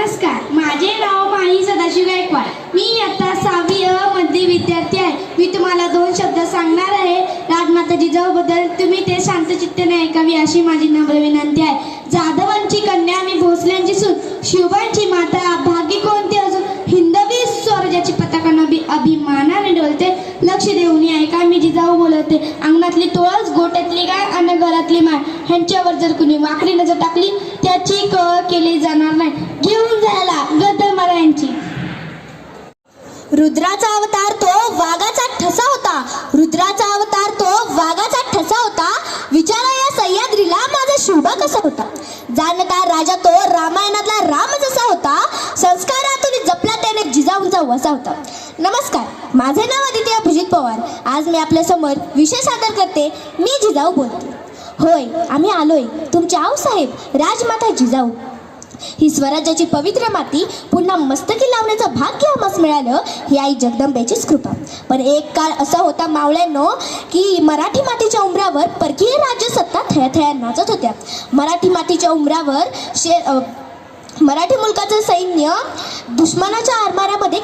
नमस्कार माझे नाव माही सदाशिव गायकवाड. मी आता सहावी अ मध्ये विद्यार्थी आहे. मी तुम्हाला दोन शब्द सांगणार आहे. राजमाता जिजाऊबद्दल तुम्ही ते शांतचित्तेने ऐकावी अशी माझी नम्र विनंती आहे. जाधवांची कन्या आणि भोसल्यांची सून. शिवबांची माता भागी कोणती अजून? हिंदवी स्वराज्याची पताका नभी अभिमानाने डोलते. लक्ष देऊन ऐका मी जिजाऊ बोलवते. अंगणातली तोळस गोट्यातली गाय आणि घरातली माय ह्यांच्यावर जर कुणी वाकडी नजर टाकली त्याची कळ केली जाणार नाही. घेऊन जायला गदर रुद्राचा अवतार तो वाघाचा ठसा होता. रुद्राचा अवतार तो वाघाचा ठसा होता. विचारा या सह्याद्रीला माझा शिवबा कसा होता. जाणता राजा तो रामायणातला राम जसा होता. संस्कारातून जपला त्याने जिजाऊंचा वसा होता. नमस्कार माझे नाव आदित्य अभिजित पवार. आज मी आपल्यासमोर विषय सादर करते. मी जिजाऊ बोलते. होय आम्ही आलोय. तुमचे आऊसाहेब राजमाता जिजाऊ. ही स्वराज्याची पवित्र माती पुन्हा मस्तकी लावण्याचं भाग्य आम्हास मिळालं ही आई जगदंबेचीच कृपा. पण एक काळ असा होता मावळ्यांनो की मराठी मातीच्या उमरावर परकीय राज्यसत्ता थया थया नाचत होत्या. मराठी मातीच्या उमरावर शे मराठी मुलकाचं सैन्य दुश्मनाच्या आरमारामध्ये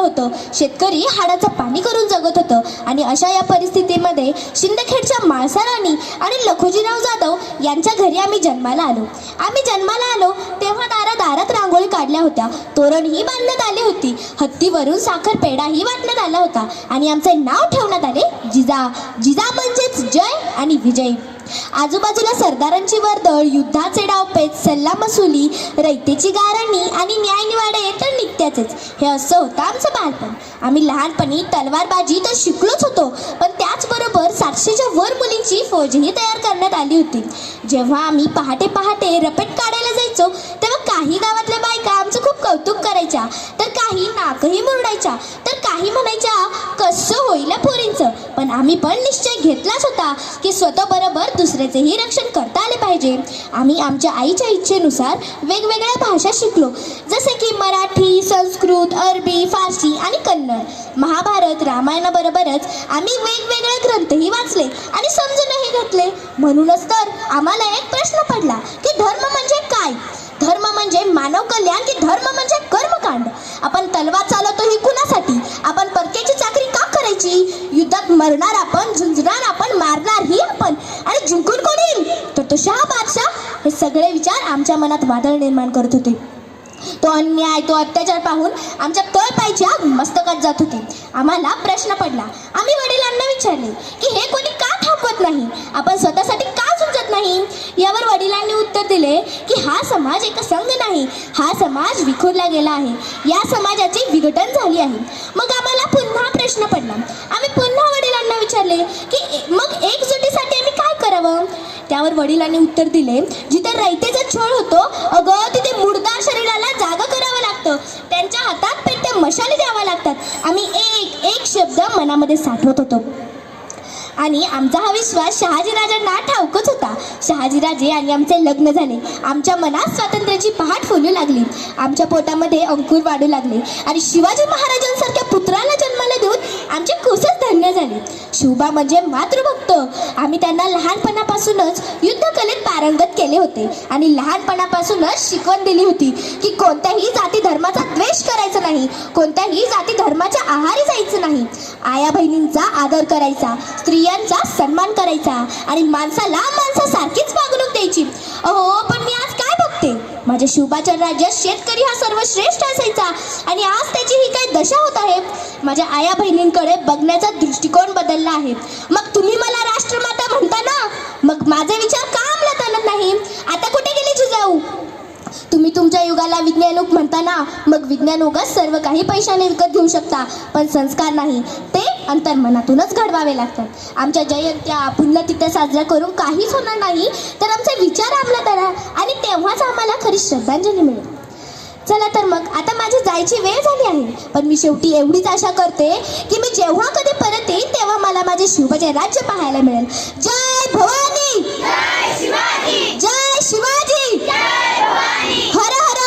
होतं. शेतकरी हाडाचं पाणी करून जगत होतं. आणि अशा या परिस्थितीमध्ये शिंदखेडच्या माळसाराणी आणि लखोजीराव जाधव यांच्या घरी आम्ही जन्माला आलो. आम्ही जन्माला आलो तेव्हा दारा दारात रांगोळी काढल्या होत्या. तोरणही बांधण्यात आली होती. हत्तीवरून साखर पेढाही वाटण्यात आला होता. आणि आमचे नाव ठेवण्यात आले जिजा. जिजा म्हणजेच जय आणि विजय. आजूबाजूला सरदारांची वर्दळ युद्धाचे डावपेच सल्ला मसुली रयतेची गारणी आणि न्यायनिवाडे तर निघत्याचेच. हे असं होतं आमचं बालपण. आम्ही लहानपणी तलवारबाजी तर शिकलोच होतो पण त्याचबरोबर सातशेच्या वर मुलींची फौजही तयार करण्यात आली होती. जेव्हा आम्ही पहाटे पहाटे रपेट काढायला जायचो तेव्हा काही गावातल्या बायका आमचं खूप कौतुक करायच्या तर काही नाकही मुरडायच्या तर काही म्हणायच्या कसं होईल पोरींचं? पण आम्ही पण निश्चय घेतलाच होता की स्वतःबरोबर दुसऱ्याचेही रक्षण करता आले पाहिजे. आम्ही आमच्या आईच्या इच्छेनुसार वेगवेगळ्या भाषा शिकलो जसे की मराठी संस्कृत अरबी फारसी आणि कन्नड. महाभारत रामायणाबरोबरच आम्ही वेगवेगळे ग्रंथही वाचले आणि समजूनही घेतले. म्हणूनच तर आम्हाला एक प्रश्न पडला की धर्म म्हणजे काय? धर्म म्हणजे मानव कल्याण की धर्म म्हणजे कर्मकांड? आपण तलवार चालवतो ही कुणासाठी? आपण परक्याची चाकरी का करायची? युद्धात मरणार आपण झुंजणार आपण मारणार ही आपण. आणि जिंकून कोण येईल? तर तो शाह बादशाह. हे सगळे विचार आमच्या मनात वादळ निर्माण करत होते. तो अन्याय तो अत्याचार पाहून आमच्या तळपायच्या मस्तकात जात होते. आम्हाला प्रश्न पडला. आम्ही वडिलांना विचारले की हे कोणी का थांबवत नाही? आपण स्वतःसाठी का झुंजत नाही? यावर उत्तर दिले की हा समाज एक संघ नाही हा समाज विखुरला गेला आहे. या समाजाची विघटन झाली आहे. मग आम्हाला पुन्हा प्रश्न पडला. आम्ही पुन्हा वडिलांना विचारले की मग एकजुटीसाठी आम्ही काय करावं? त्यावर वडिलांनी उत्तर दिले जिथे रयतेचा छळ होतो अगं तिथे मुडदार शरीराला जागा करावं लागतं. त्यांच्या हातात पेटत्या मशाली द्याव्या लागतात. आम्ही एक एक शब्द मनामध्ये साठवत होतो. आणि आमचा हा विश्वास शहाजीराजांना ठाऊकच होता. शहाजीराजे आणि आमचे लग्न झाले. आमच्या मनात स्वातंत्र्याची पहाट फुलू लागली. आमच्या पोटामध्ये अंकुर वाढू लागले. आणि शिवाजी महाराजांसारख्या पुत्राला जन्माला देऊन आमचे कुसच धन्य झाले. शिवबा म्हणजे मातृभक्त. आम्ही त्यांना लहानपणापासूनच युद्धकलेत पारंगत केले होते. आणि लहानपणापासूनच शिकवण दिली होती की कोणत्याही जाती धर्माचा द्वेष करायचा नाही. कोणत्याही जाती धर्माच्या आहारी जायचं नाही. आया बहिणींचा आदर करायचा स्त्रियांचा सन्मान करायचा आणि माणसाला माणसासारखीच वागणूक द्यायची. अहो पण मी आज काय बघते? माझ्या शिवबाच्या राज्यात शेतकरी हा सर्वश्रेष्ठ असायचा आणि आज त्याची ही काय दशा होत आहे? माझ्या आया बहिणींकडे बघण्याचा दृष्टिकोन बदलला आहे. मग तुम्ही मला राष्ट्रमाता म्हणता ना? मग माझे विचार का अंमलात आणत नाही? आता कुठे तुमच्या युगाला विज्ञानयुग म्हणता ना मग विज्ञानयुगात सर्व काही पैशाने विकत घेऊ शकता. पण संस्कार नाही ते अंतर्मनातूनच घडवावे लागतात. आमच्या जयंत्या पुण्यतिथ्या साजऱ्या करून काहीच होणार नाही तर आमचे विचार अंमलात आणा आणि तेव्हाच आम्हाला खरी श्रद्धांजली मिळेल. चला तर मग आता माझी जायची वेळ झाली आहे पण मी शेवटी एवढीच आशा करते की मी जेव्हा कधी परत येईन तेव्हा मला माझे शिवबाचे राज्य पाहायला मिळेल. जय भवानी! जय शिवाजी! हर हर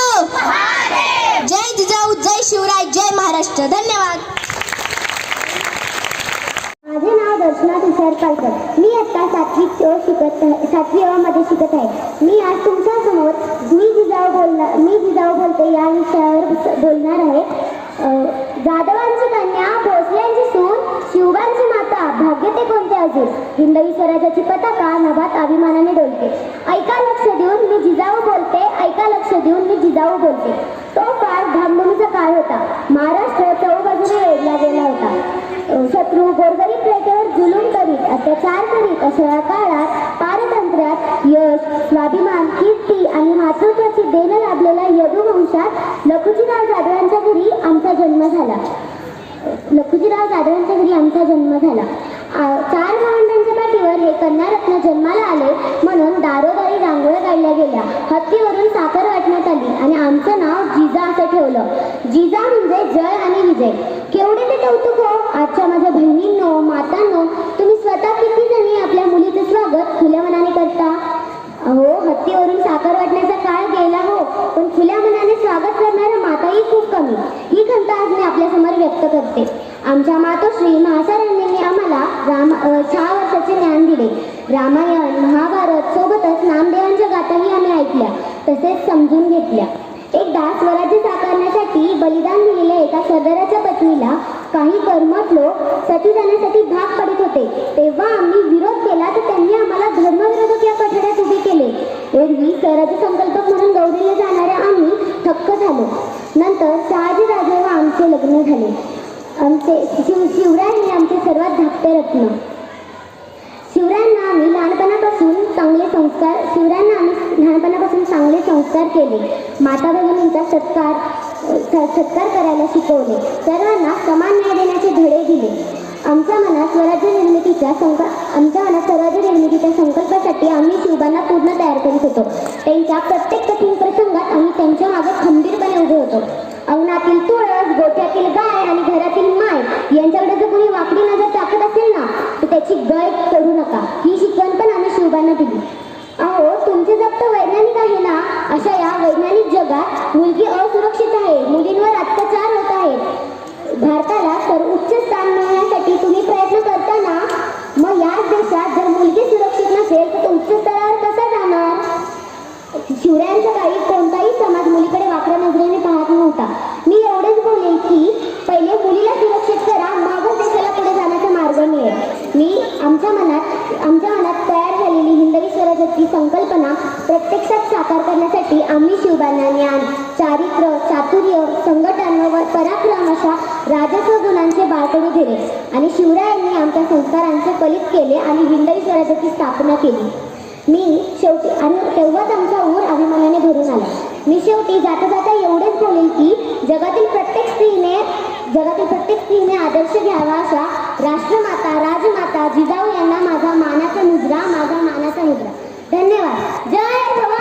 जय जिजाऊ जय शिवराय जय महाराष्ट्र धन्यवाद. माझे नाव दर्शना तुषार पालकर. मी आता सातवी अ शिकत सातवी अ मध्ये शिकत आहे. मी आज तुमच्यासमोर मी जिजाऊ बोलणार मी जिजाऊ बोलते या विषयावर बोलणार आहे. जाधवांची कन्या भोसल्यांची सून शिवबांची माता भाग्य ते कोणते अजून हिंदवी स्वराज्याची पताका नभात अभिमानाने डोलते. ऐका लक्ष देऊन मी जिजाऊ बोलते ऐका लक्ष देऊन मी जिजाऊ बोलते. तो काळ धामधुमीचा काळ होता. महाराष्ट्र चौबाजूने वेढला गेला होता. शत्रू गोरगरीब प्रजेवर जुलूम करीत अत्याचार करीत अशा या काळात पारतंत्र्यात यश स्वाभिमान कीर्ती आणि मातृत्वाची देण लाभलेल्या यदुवंशात लखुजीराव जाधवांच्या घरी आमचा जन्म झाला. लखुजीराव जाधवांच्या घरी आमचा जन्म झाला. चार भावंडांच्या पाठीवर हे कन्यारत्न जन्माला आले म्हणून दारोदारी रांगोळ्या काढल्या गेल्या. हत्तीवरून साखर वाटण्यात आली आणि आमचं नाव जिजा असं ठेवलं. जिजा म्हणजे जय आणि विजय. केवढे ते कौतुक हो? आजच्या माझ्या बहिणींनो मातांनो तुम्ही स्वतः किती जणी आपल्या मुलीचं स्वागत खुल्या मनाने करता? हो हत्तीवरून साखर वाटण्याचा काळ गेला हो पण खुल्या मनाने स्वागत करणाऱ्या माताही खूप कमी. ही खंत आज मी आपल्यासमोर व्यक्त करते. आमच्या मातोश्री महासारांनी आम्हाला राम छाव योगदान दिले. रामायण महाभारत सोबतच नामदेवांच्या गाथाही आम्ही ऐकल्या तसेच समजून घेतल्या. एकदा स्वराज्य साकारण्यासाठी बलिदान दिलेल्या एका सरदाराच्या पत्नीला काही कर्मठ लोक सती जाण्यासाठी भाग पडत होते. तेव्हा आम्ही विरोध केला तर त्यांनी आम्हाला धर्मविरोधक या कठड्यात उभे केले. एरवी स्वराज्य संकल्पक म्हणून गौरवले जाणाऱ्या आम्ही थक्क झालो. नंतर शहाजी राजे व आमचे लग्न झाले. आमचे शिव शिवराय हे आमचे सर्वात धाकटे रत्न शिवरायांना आम्ही लहानपणापासून चांगले संस्कार शिवरायांना आम्ही लहानपणापासून चांगले संस्कार केले. माता भगिनींचा सत्कार सत्कार करायला शिकवले. सर्वांना समान न्याय देण्याचे धडे दिले. आमच्या मनात स्वराज्य निर्मितीच्या संक आमच्या मनात स्वराज्य निर्मितीच्या संकल्पासाठी आम्ही शिवबांना पूर्ण तयार करीत होतो. त्यांच्या प्रत्येक कठीण प्रसंगात आम्ही त्यांच्या मागे खंबीरपणे उभे होतो. अंगणातील तुळस गोठ्यातील गाय आणि घरातील माय यांच्याकडे जर कोणी वाकडी नजर टाकत असेल ना तर त्याची गय करू नका. ही शिकवण पण आम्ही शिवबांना दिली. अहो तुमचे जगत वैज्ञानिक आहे ना? अशा या वैज्ञानिक जगात मुलगी असुरक्षित आहे मुलींवर अत्याचार होत आहेत. भारताला तर उच्च स्थान मिळण्यासाठी तुम्ही प्रयत्न करताना मग याच देशात जर मुलगी सुरक्षित नसेल तर तो उच्च स्तरावर कसा जाणार? शिवरायांच्या काळी कोणताही समाज मुलीकडे वाकड्या नजरेने पाहत नव्हता मी एवढेच बोलेन की पहिले मुलीला सुरक्षित करा मागच देशाला पुढे जाण्याचा मार्ग मिळेल. मी आमच्या मनात आमच्या मनात तयार झालेली हिंदवी स्वराज्याची संकल्पना प्रत्यक्षात साकार करण्यासाठी आम्ही शिवबांना ज्ञान चारित्र्य चातुर्य संघटन व पराक्रम अशा राजस्व गुणांचे बाळकडू दिले आणि शिवरायांनी आमच्या संस्कारांचे फलित केले आणि हिंदवी स्वराज्याची स्थापना केली. मी शेवटी आणि तेव्हाच आमचा ऊर अभिमानाने भरून आला. मी शेवटी जाता जाता एवढेच बोलेल की जगातील प्रत्येक स्त्रीने जगातील प्रत्येक स्त्रीने आदर्श घ्यावा अशा राष्ट्रमाता राजमाता जिजाऊ यांना माझा मानाचा मुद्रा माझा मानाचा मुद्रा धन्यवाद. जय